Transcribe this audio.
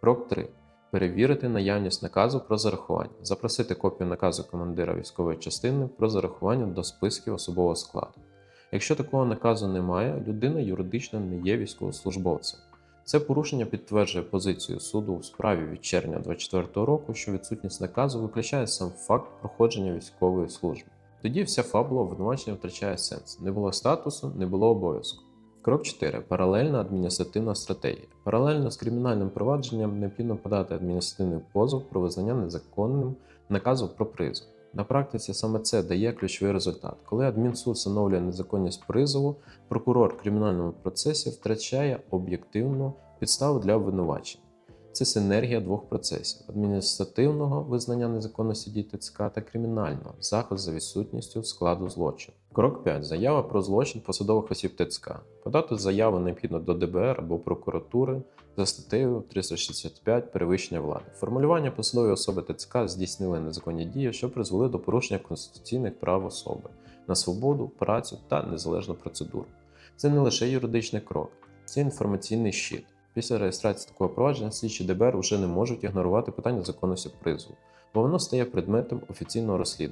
Крок 3. Перевірити наявність наказу про зарахування. Запросити копію наказу командира військової частини про зарахування до списків особового складу. Якщо такого наказу немає, людина юридично не є військовослужбовцем. Це порушення підтверджує позицію суду у справі від червня 2024 року, що відсутність наказу виключає сам факт проходження військової служби. Тоді вся фабула обвинувачення втрачає сенс. Не було статусу, не було обов'язку. Крок 4. Паралельна адміністративна стратегія. Паралельно з кримінальним провадженням необхідно подати адміністративний позов про визнання незаконним наказу про призов. На практиці саме це дає ключовий результат. Коли адмінсуд встановлює незаконність призову, прокурор в кримінальному процесі втрачає об'єктивну підставу для обвинувачення. Це синергія двох процесів: адміністративного визнання незаконності дій ТЦК та кримінального захист за відсутністю складу злочину. Крок 5. Заява про злочин посадових осіб ТЦК. Подати заяву необхідно до ДБР або прокуратури за статтею 365 перевищення влади. Формулювання посадової особи ТЦК здійснили незаконні дії, що призвели до порушення конституційних прав особи на свободу, працю та незалежну процедуру. Це не лише юридичний крок, це інформаційний щит. Після реєстрації такого провадження слідчі ДБР вже не можуть ігнорувати питання законності призову, бо воно стає предметом офіційного розслідування.